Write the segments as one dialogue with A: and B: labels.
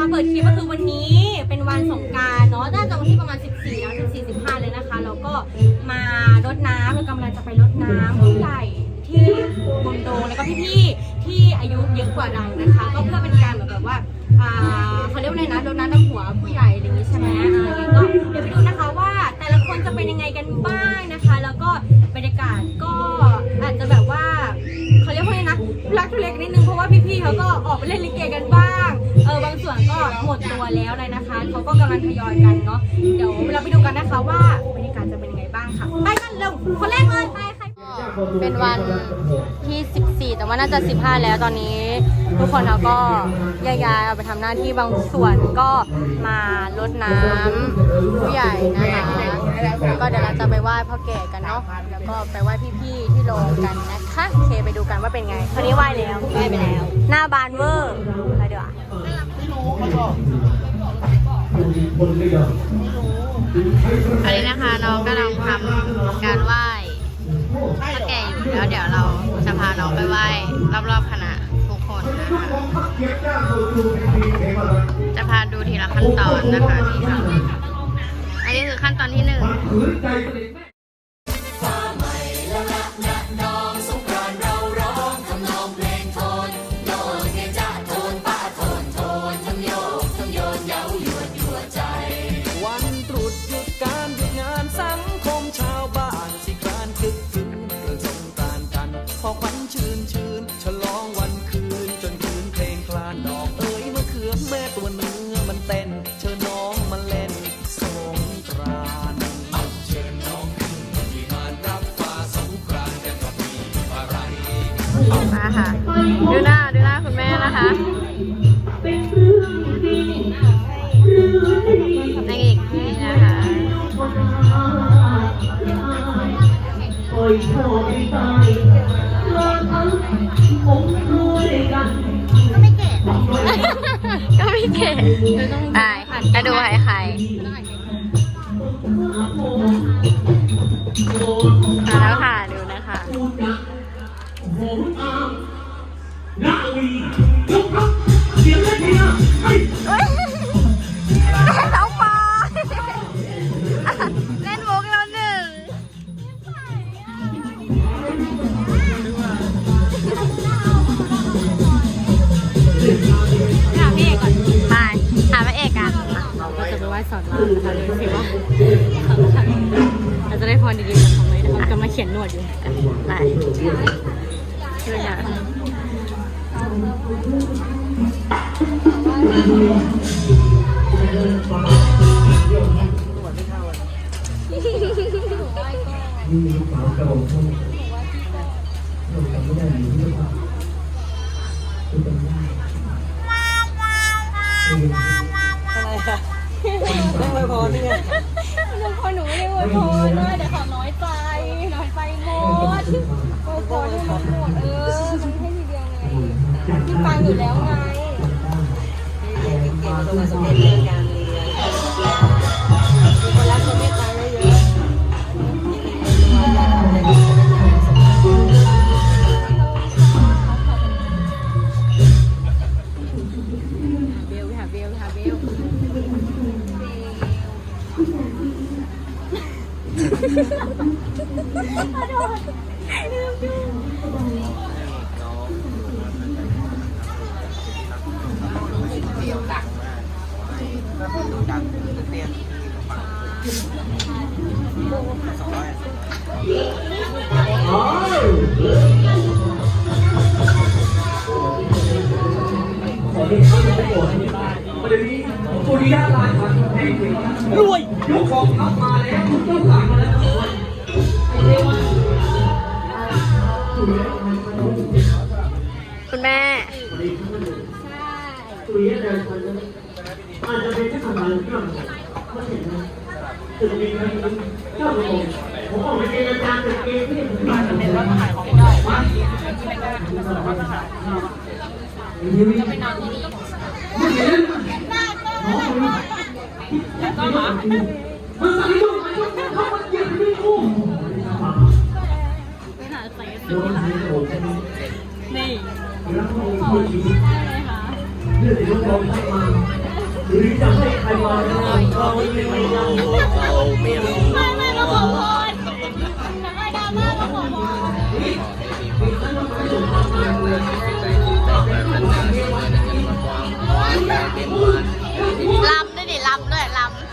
A: มาเปิดคลิปก็คือวันนี้เป็นวันสงกรารเนาะน่าจะวันที่ประมาณ 14แล้ว14 15 เลยนะคะ แล้วก็มารดน้ำเรากำลังจะไปรดน้ำผู้ใหญ่ที่บนโดแล้วก็พี่ๆที่อายุเยอะกว่าเรานะคะ ก็เพื่อเป็นการแบบว่าอ่าเขาเรียกว่าอะไรนะรดน้ำดำหัวผู้ใหญ่อะไรอย่างงี้ใช่ไหมอ่าอย่างงี้ก็เดี๋ยวไปดูนะคะว่าแต่ละคนจะเป็นยังไงกันบ้างนะคะ แล้วก็บรรยากาศก็อาจจะแบบว่าเขาเรียกว่าอะไรนะทุลักทุเลกันนิดนึงเพราะว่าพี่ๆเขาก็ออกไปเล่นลิเกกันบ้าง แล้วเลยนะคะเขาก็กำลังทยอยกันเนาะเดี๋ยวเราไปดูกันนะคะว่าบรรยากาศจะเป็นยังไงบ้างค่ะไปกันเร็วคนแรกเลยไปใครเป็นวันที่ 14 แต่ว่าน่าจะ 15 แล้วตอนนี้ ทุกคนเราก็แยกย้ายเอาไปทำหน้าที่บางส่วนก็มารดน้ำผู้ใหญ่นะคะก็เดี๋ยวเราจะไปไหว้พ่อแก่กันเนาะแล้วก็ไปไหว้พี่ๆที่โรงกันนะคะโอเคไปดูกันว่าเป็นไงตอนนี้ไหว้แล้วไหว้ไปแล้ว หน้าบานเวอร์ไปเดี๋ยวา
B: อันนี้นะคะน้องกำลังทำการไหว้พระแก่อยู่แล้วเดี๋ยวเราจะพาน้องไปไหว้รอบๆคณะทุกคนนะคะจะพาดูทีละขั้นตอนนะคะที่ทำอันนี้คือขั้นตอนที่หนึ่ง
C: มาค่ะ
B: ดูหน้าดูหน้าคุณแม่นะคะนางเอกนี่นะคะก็ไม่เก๋ได้จะดูใครใคร วดอ
A: ยู่ไป
B: ช่วยหน่อย
D: มีลูกสาวกระบอกท่านเราจำไม่ได้อยู่ที่ว่าคือเป็นได้
A: ไม่ไว้พรนี่ไงน้องพอหนูไม่ได้ไว้พรนะเดี๋ยวเขาน้อยใจ น้อยใจหมดไว้พรให้มันหมดเออ มันให้ทีเดียวไงพี่ ฟังอยู่แล้วไงคนรักคนเมตตาเยอะเบลหาเบลหาเบล
D: ขอเรียนเข้าไปโปรดให้ได้ประเดี๋ยวนี้สุริยะ ลายพันธุ์ให้ถึงรวยยกของทัพมาแล้วทุกต้นหลังมาแล้ว
B: คุณแม่
D: สุริยะลายพันธุ์ อาจจะเป็นแค่ทำงานเรื่องเพราะเห็นนะถึงมีใครเจ้าของผมออกไปเจรจาเป็นเกมที่ผมมาจะเป็นรถถ่ายของไม่ได้มาจะไปนอนที่นี่แล้วก็หามันสั่งให้ดูมันยกเข้ามาเหยียบไม่คู่
A: ไปหาใส่
D: โดนให้โอ้
A: นี่
D: แล้วก็โอ้ย
A: ได้เลยค่ะ
E: หรือ
D: จะให้ใครมาทำเขาไม่เอาเขาไม่เอาไม่ไม
A: ่มาขอพรจะให้ดราม
D: ่า
A: มาขอพร
D: ลำ
B: ด้วยดิลำด้วยลำ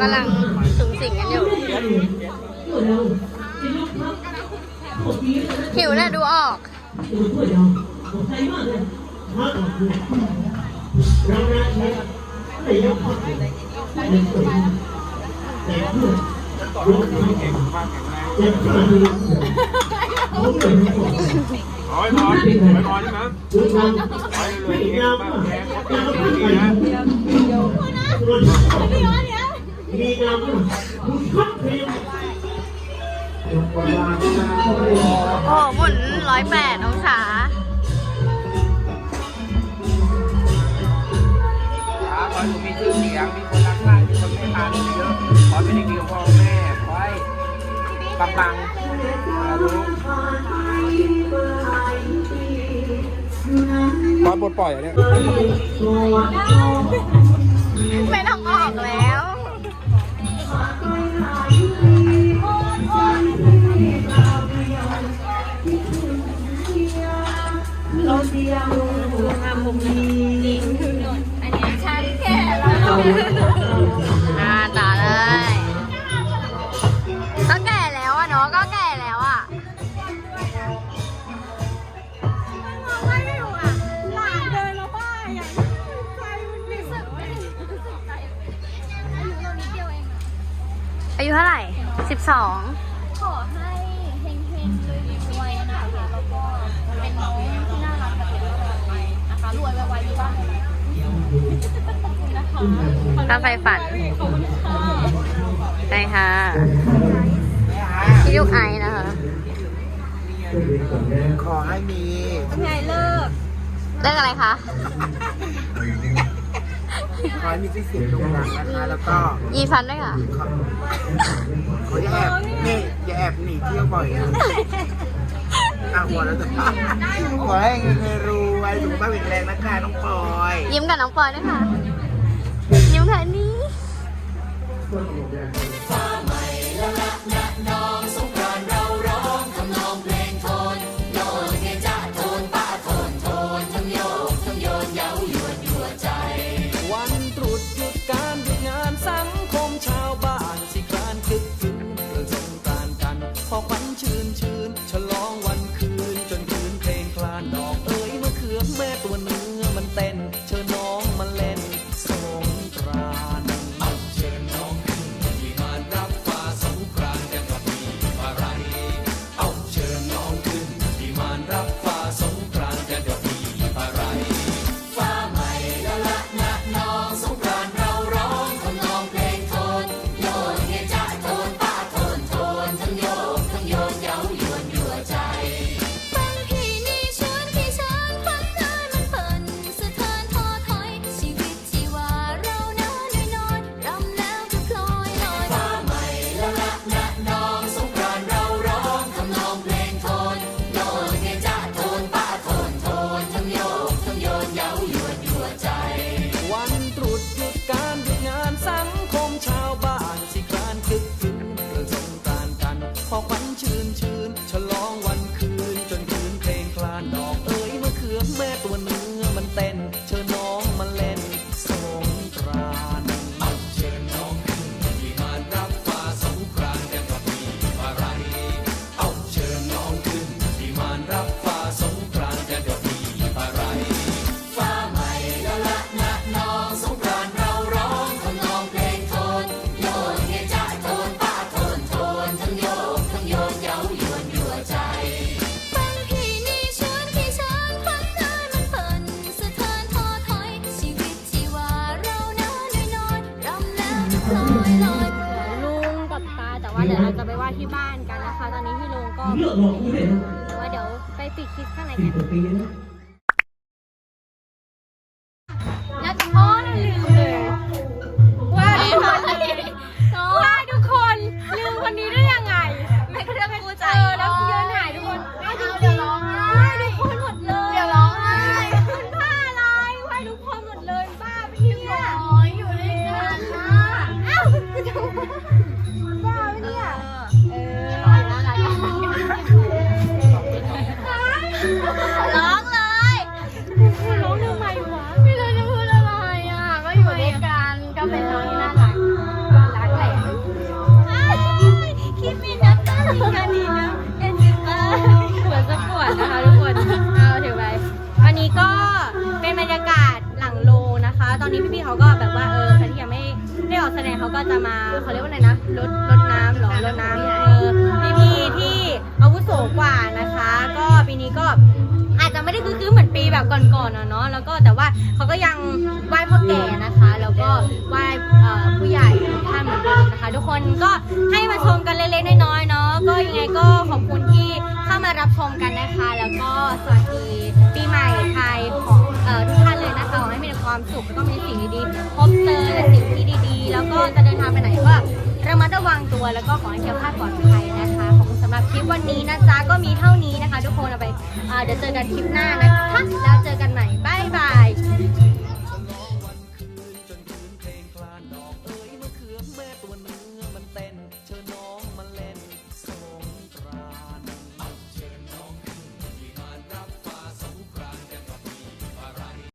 B: เลื
D: อดลงลงมาเราจะยกทัพขอบคุณนะ
B: หิวแหละดูออก
D: จะมาช่วยเราขอบใจมากเลยมากขอบคุณเรานะเชฟแต่ยกทัพแต่เป็นตัวแต่เพื่อรบทัพเจ็บขาดีผมเป็นคน
F: เอาไว้พอไว้พอใช่ไหม
D: ดูทางไม่งามมากงาม มากเลยรถมีงามมากดูชัดเจน
B: โอ้หมุนร้อยแปดองศา
F: ครับขอให้หนูมีชื่อเสียง มีคนรักใคร่มีคนเมตตาหนูเยอะขอให้เป็นเด็กดีของพ่อแม่ ขอให้ปังๆสาธุตอนปลดปล่อยอะเนี่ย
B: ไม่ อ่าต่อเลย ก็แก่แล้วอะเนาะ ก็แก่แล้วอะอายุเท่าไหร่ สิบสอง
E: ขอให้เฮงเฮงรวยรวยนะคะแล้วก็เป็นน้องที่น่ารักแบบนี้ตลอดไปนะคะรวยไวๆมีบ้าง ไหมนะคะ
B: ถ้าไฟฝันใช่ค่ะพี่ลูกไอซ์นะคะ
F: ขอให้มี
A: ไงเลิก
B: เรื่องอะไรคะ
F: ขอให้มีชื่อเสียงโด่งดังนะคะ แล้วก็
B: ยีฟันด้วยค่ะ
F: ขออย่าแอบนี่อย่าแอบหนีเที่ยวบ่อยนะอะหัวแล้วจะขอให้เงินรวยสุขภาพแข็งแรงนะคะน้องปอย
B: ยิ้มกับน้องปอยด้วยค่ะ ยิ้มค่ะนี่
C: วันตรุษหยุดการหยุดงานสังคมชาวบ้านสิครานคึกคืนเรื่องสงกรานต์กัน พอควันชื่นชื่นฉลองวันคืน จนคืนเพลงคลานดอกเอ้ยมะเขือแม่ตัวเนื้อมันเต้น เชิญน้องมาเล่น ลุงกับตาแต่ว่าเดี๋
E: ยวเรา
A: จะไปไหว้ที่บ้านกันนะคะ ตอนนี้พี่ลุงก็
D: เลือกบอกกูเลยนะ
A: แต่ว่าเดี๋ยวไปปิดคลิปข้างในกัน
D: ปี
A: แล้ว นะคะตอนนี้พี่ๆเขาก็แบบว่าเออใครที่ยังไม่ได้ออกแสดงเขาก็จะมาเขาเรียกว่าอะไรนะรดรดน้ำเหรอรดน้ำเออพี่ๆที่อาวุโสกว่านะคะ ก็ปีนี้ก็อาจจะไม่ได้คือๆเหมือนปีแบบก่อนๆอะเนาะแล้วก็แต่ว่าเขาก็ยังไหว้พ่อแก่นะคะ แล้วก็ไหว้เอ่อผู้ใหญ่ท่านเหมือนเดิมนะคะ ทุกคนก็ให้มาชมกันเล็กๆน้อยๆเนาะก็ยังไงก็ขอบคุณที่เข้ามารับชมกันนะคะ แล้วก็สวัสดีปีใหม่ไทยของ ความสุขแล้วก็มีสิ่งดีๆพบเจอแต่สิ่งที่ดีๆ แล้วก็จะเดินทางไปไหนก็ระมัดระวังตัวแล้วก็ขอให้เที่ยวคลาดปลอดภัยนะคะขอบคุณสำหรับคลิปวันนี้นะจ๊ะก็มีเท่านี้นะคะ ทุกคนเอาไปเดี๋ยวเจอกันคลิปหน้านะคะแล้วเจอกันใหม่บ๊ายบาย